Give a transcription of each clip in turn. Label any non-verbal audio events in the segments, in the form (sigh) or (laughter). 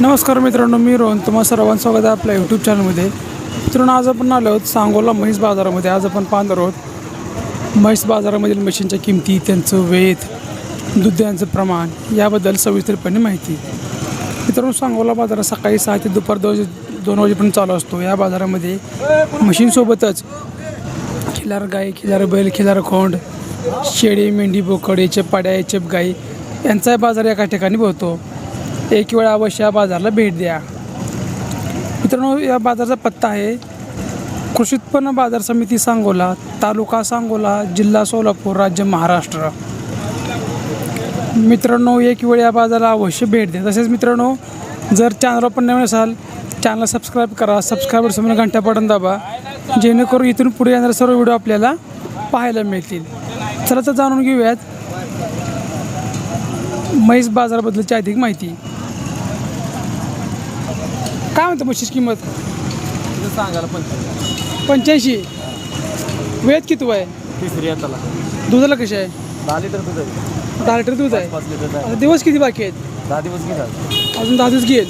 नमस्कार मित्रांनो मी रोहन. तुम्हा सर्वांचं स्वागत आहे आपल्या यूट्यूब चॅनलमध्ये मित्रांनो आज आपण आलो आहोत सांगोला म्हैस बाजारामध्ये. आज आपण पाहणार आहोत म्हैस बाजारामधील म्हशींच्या किमती त्यांचं वेध दुधांचं प्रमाण याबद्दल सविस्तरपणे माहिती. मित्रांनो सांगोला बाजार सकाळी सहा ते दुपार दोन दोन वाजेपर्यंत चालू असतो. या बाजारामध्ये म्हशींसोबतच खिलार गाय खिलार बैल खिलार खोंड शेळी मेंढी बोकडे चेपाड्या चेप गाई यांचा बाजार एका ठिकाणी भरतो. एक वेळा अवश्य या बाजाराला भेट द्या. मित्रांनो या बाजाराचा पत्ता आहे. कृषी उत्पन्न बाजार समिती सांगोला तालुका सांगोला जिल्हा सोलापूर राज्य महाराष्ट्र. मित्रांनो एक वेळ या बाजाराला अवश्य भेट द्या. तसेच मित्रांनो जर चॅनल पण नवीन असाल चॅनल सबस्क्राईब करा. सबस्क्राईबर समोर घंटा पडून दाबा. जेणेकरून इथून पुढे येणारे सर्व व्हिडिओ आपल्याला पाहायला मिळतील. चला तर जाणून घेऊयात म्हैस बाजाराबद्दलची अधिक माहिती. काय म्हणतं म्हशीची किंमत? सांगायला पण पंच्याऐंशी. वेद किती आहे तिसरी येताला दुधाला कशी आहे? दहा लिटर दूध आहे. दहा लिटर दूध आहे. पाच लिटर आहे. आता दिवस किती बाकी आहेत? दहा दिवस घेतात अजून दहा दिवस घेईल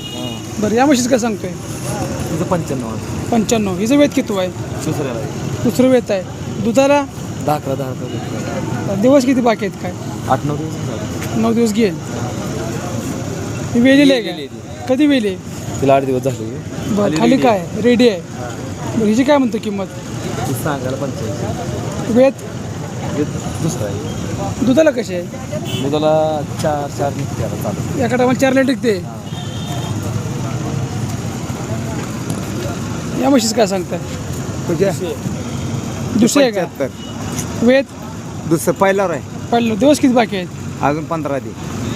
बरं या म्हशीचं काय सांगतोय? तिचं पंच्याण्णव आहे. पंच्याण्णव. हिचं वेद किती आहे दुसऱ्याला आहे. दुसरं वेत आहे. दुधाला? दहा अकरा दहा अकरा लिटर. दिवस किती बाकी आहेत काय? आठ नऊ दिवस झाले. नऊ दिवस घेईल ही वेलेली आहे का? कधी वेली तिला आठ दिवस झाले. बरं खाली काय? रेडी आहे. बरं हिची काय म्हणतो किंमत? ती सांगायला पंच्याऐंशी वेत हे दुसरं आहे. दुधाला कशी आहे? त्याला चार चार निघते आता चालू. एका टायमाला चार लिटर टिकते. या म्हशीचं काय सांगताय? तुझ्या दुसरी आहे. का? वेत दुसरं पहिल्यावर आहे पहिलं दिवस किती बाकी आहेत? अजून पंधरा दे.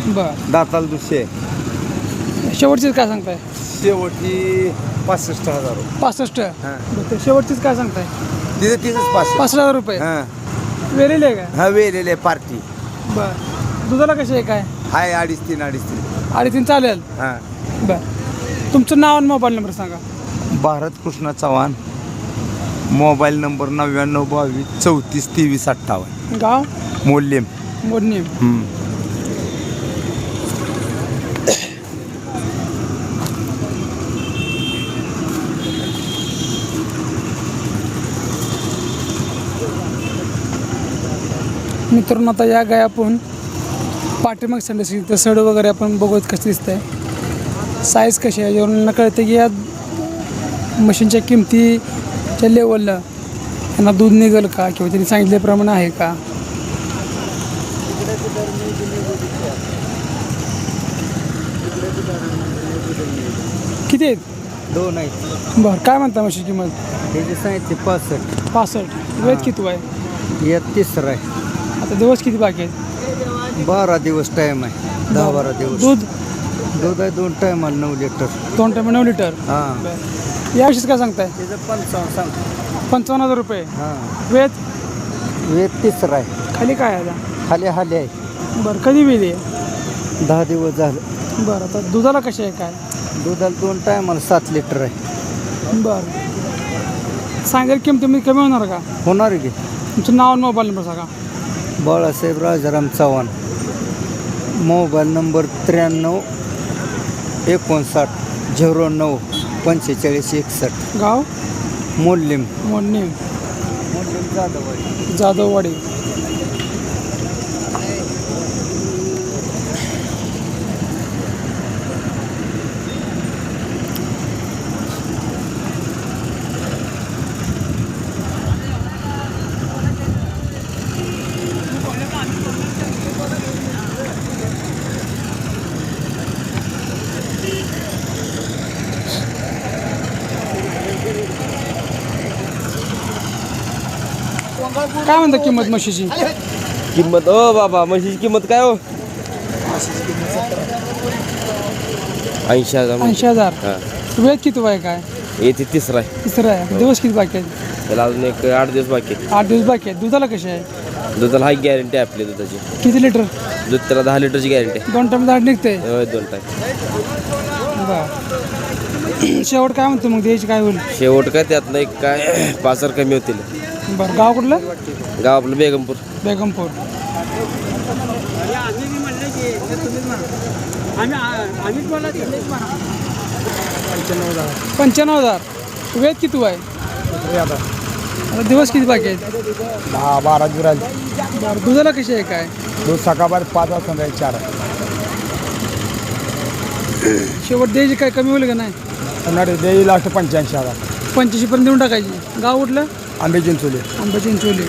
बरं. दाताला दुसरे आहे. शेवटचीच काय सांगताय? शेवटी पासष्ट हजार रुपये. पासष्ट? हां. बरं ते शेवटचीच काय सांगताय? तिथं तिथंच पासष्ट. पासष्ट हजार रुपये? हां. वेलेली आहे का हा वेलेले पार्टी. बरं. दुधाला कशी आहे काय? हाय अडीच तीन अडीच तीन. अडीच तीन चालेल? हां. बरं. तुमचं नाव आणि मोबाईल नंबर सांगा. भारत कृष्ण चव्हाण. मोबाईल नंबर नव्याण्णव बावीस चौतीस तेवीस अठ्ठावन्न. गाव? मोल्यम मोडणी हम्म. मित्रांनो आता या गाय आपण पाठीमाग संडेसी तर सड वगैरे आपण बघत कसं दिसतंय. साईज कशी आहे? यावरून कळते की या मशीनच्या किमतीच्या लेवलला त्यांना दूध निघेल का? किंवा त्यांनी सांगितल्याप्रमाणे आहे का? किती आहेत? दोन आहेत. बरं काय म्हणता म्हशीची किंमत? त्याचे सांगितले पासष्ट. पासष्ट. वेद किती आहे यात तिसरं आहे. आता दिवस किती बाकी आहेत? बारा दिवस टाईम आहे. दहा बारा दिवस. दूध? दूध आहे दोन टायमाला नऊ लिटर दोन टाइम नऊ लिटर हां. याविषयीच काय सांगताय? त्याचं पंचावन्न सांग. पंचावन्न हजार रुपये. हां. वेद? वेद तिसरा आहे. खाली काय आहे आता? खाली हाली आहे. बरं कधी वेली दहा दिवस झालं. बरं आता दुधाला कशी आहे काय? दुधाला दोन टायमाला सात लिटर आहे. बरं. सांगेल किमतीमध्ये कमी होणार का? होणार की. तुमचं नाव आणि मोबाईल नंबर सांगा. बाळासाहेब राजाराम चव्हाण. मोबाईल नंबर त्र्याण्णव एकोणसाठ झिरो नऊ पंचेचाळीस एकसष्ट. गाव? मोल्लिम. मोडणी मोल्लिम जाधव जाधववाडी. काय म्हणता किंमत म्हशीची? किंमत ओ बाबा म्हशीची किंमत काय हो? ऐंशी हजार ऐंशी हजार? हा. वेद किती आहे काय? येते तिसरा आहे. तिसरं आहे. दिवस किती बाकी आहेत? त्याला अजून एक आठ दिवस बाकी आहे. आठ दिवस बाकी आहेत. दुधाला कशी आहे? दुधाला हाय गॅरंटी आहे आपली दुधाची. किती लिटर? दूध त्याला दहा लिटरची गॅरंटी आहे. दोन टाइम दाट निघते? होय, दोन टाईम बरं. शेवट काय म्हणतो मग? द्यायची काय होईल? शेवट काय त्यातलं एक काय पाचर कमी होतील. बरं गाव कुठलं? गाव आपलं बेगमपूर. बेगमपूर. पंच्याण्णव हजार. वेद किती आहे? आता दिवस किती बाकी आहेत? दहा बारा जुराल बरं दुधाला कशी आहे काय? दूध सकाळबार पाच वाजता संध्याकाळी चार शेवट द्यायची काय कमी होईल का नाही? देई लास्ट पंच्याऐंशी हजार. पंच्याऐंशी देऊन टाकायची. गाव उठलं आंबे चिंचोली. आंबा चिंचोली.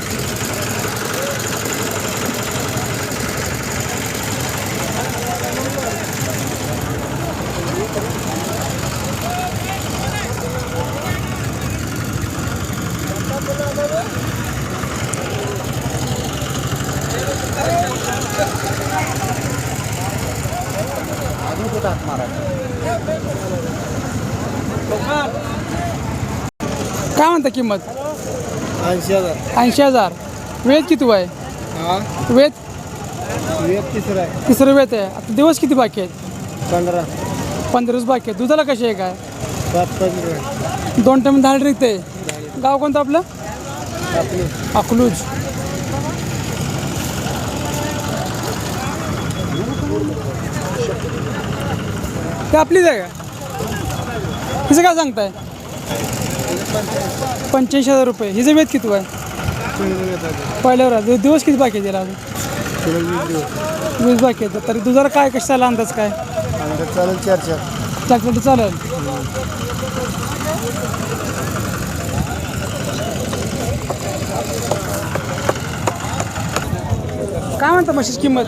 काय म्हणता किंमत? ऐंशी हजार. ऐंशी हजार. वेद किती आहे हा? वेद एक तिसरं आहे. तिसरं वेद आहे. आता दिवस किती बाकी आहेत? पंधरा. पंधरा दिवस बाकी आहेत. दुधाला कशी आहे काय सात पंधरा. दोन टाइम दहा निघते गाव कोणतं आपलं? आपली अकलूज. ते आपलीच आहे का? हिचं काय सांगताय? पंच्याऐंशी हजार रुपये. हिचं वेद किती आहे पहिल्यावर आहे. दि- दिवस किती बाकी आहे त्याला अजून? वीस बाकी आहेत. तरी तुझा काय कशाला अंदाज काय? चालेल चार चार. ट्रॅक्टर चालेल. काय म्हणता म्हशीची किंमत?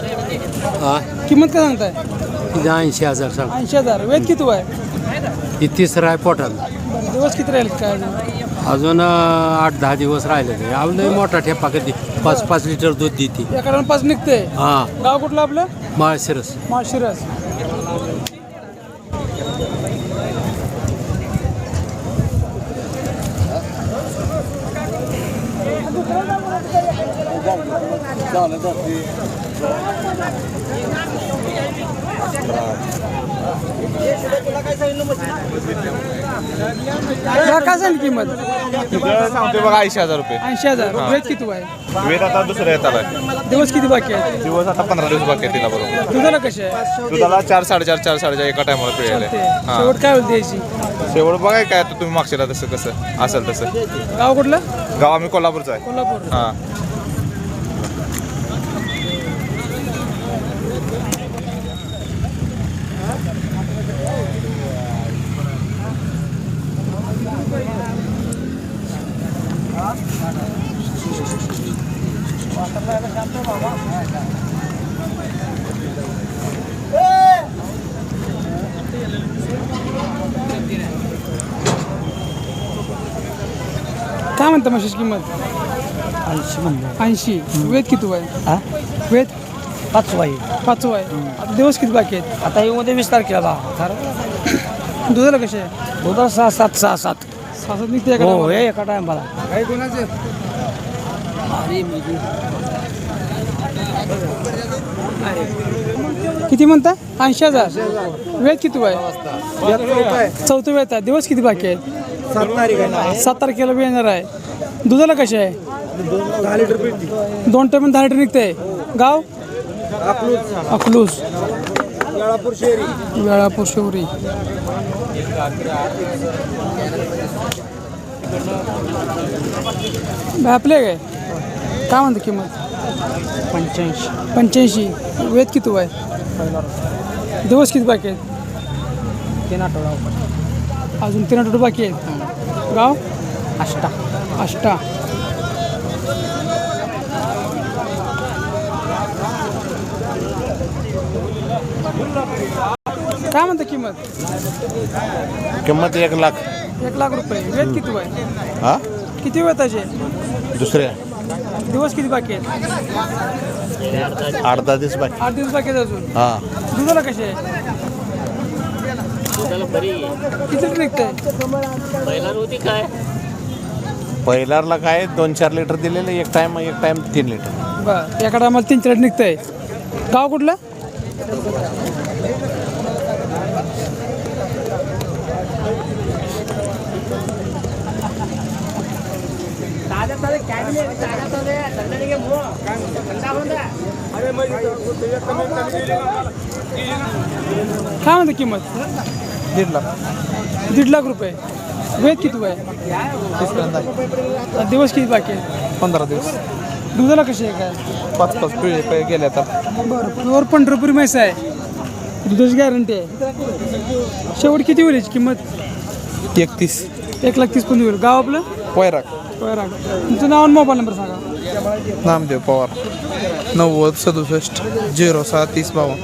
किंमत काय सांगताय? ऐंशी हजार सांग ऐंशी हजार. वेद किती आहे ही तिसरं आहे पोटात दिवस किती राहील काय अजून? अजून अं, आठ दहा दिवस राहिले ते. लई मोठा ठेपा कधी. पाच पाच लिटर दूध देते. एखाद्या पाच निघते. हां. गाव कुठलं आपलं? माळशिरस. माळशिरस. तुला काय सांगितली किंमत. सांगतोय बघा ऐंशी हजार रुपये. ऐंशी हजार. वेद किती आहे? वेद आता दुसऱ्या येत आलाय दिवस किती बाकी आहेत दिवस आता पंधरा दिवस बाकी आहे तिला बरोबर. दुधाला कसे आहे? दुधाला चार साडेचार चार साडेचार एका टायमाला पिळायला ते हा. शेवट काय होईल द्यायची? शेवट बघाय काय आता तुम्ही मागशीला तसं कसं असेल तसं. गाव कुठलं? गाव आम्ही कोल्हापूरचं आहे. कोल्हापूर. हा. काय म्हणता म्हशीची किंमत? ऐंशी म्हणलं. ऐंशी. वेद किती आहे हा वेद? पाचवा आहे पाचवा आहे आता दिवस किती बाकी आहेत? आता येऊ मध्ये वीस तारखेला दहा (coughs) दुधाला कसे? आहे दुधा सहा सात सहा सात. सात निघते का हो हे एका टायमाला किती म्हणता? ऐंशी हजार. वेद किती आहे? चौथं वेद आहे. दिवस किती बाकी आहेत सात तारीख आहे सात तारखेला बी येणार आहे. दुधाला कसे आहे? दहा लिटर दोन टाइम दहा लिटर निघते. गाव? अकलूज. वेळापूर शेरी वेळापूर शिवरी आपले काय? काय म्हणते किंमत? पंच्याऐंशी. पंच्याऐंशी. वेद किती आहे दिवस किती बाकी आहेत? तीन आठवडा अजून तीन आठवडे बाकी आहेत? गाव? अष्टा आष्टा. काय म्हणता किंमत? किंमत एक लाख. एक लाख रुपये. वेद किती आहे हा? किती वेताचे दुसऱ्या दिवस किती बाकी आहेत? आठ दहा दिवस बाकी. आठ दिवस बाकी आहेत अजून? हा. दुधाला कसे आहे. किती लिटर निघतंय पहिल्याला काय दोन चार लिटर दिलेले एक टाइम एक टाइम तीन लिटर. बरं. एका टायमाला तीन चार निघतंय. गाव कुठलं? काय म्हणते किंमत दीड लाख दीड लाख रुपये वेद किती वय दिवस किती बाकी आहे पंधरा दिवस दुधाला कशी आहे काय पाच पाच पिळे पे गेले आता बरं प्युअर पंढरपुरी म्हैस आहे दुधाची गॅरंटी आहे शेवट किती होईल याची किंमत एकतीस एक लाख तीस पण होईल? गाव आपलं? वैराग बरं तुमचं नाव आणि मोबाईल नंबर सांगा. नामदेव पवार. नव्वद सदुसष्ट झिरो सहा तीस बावन्न.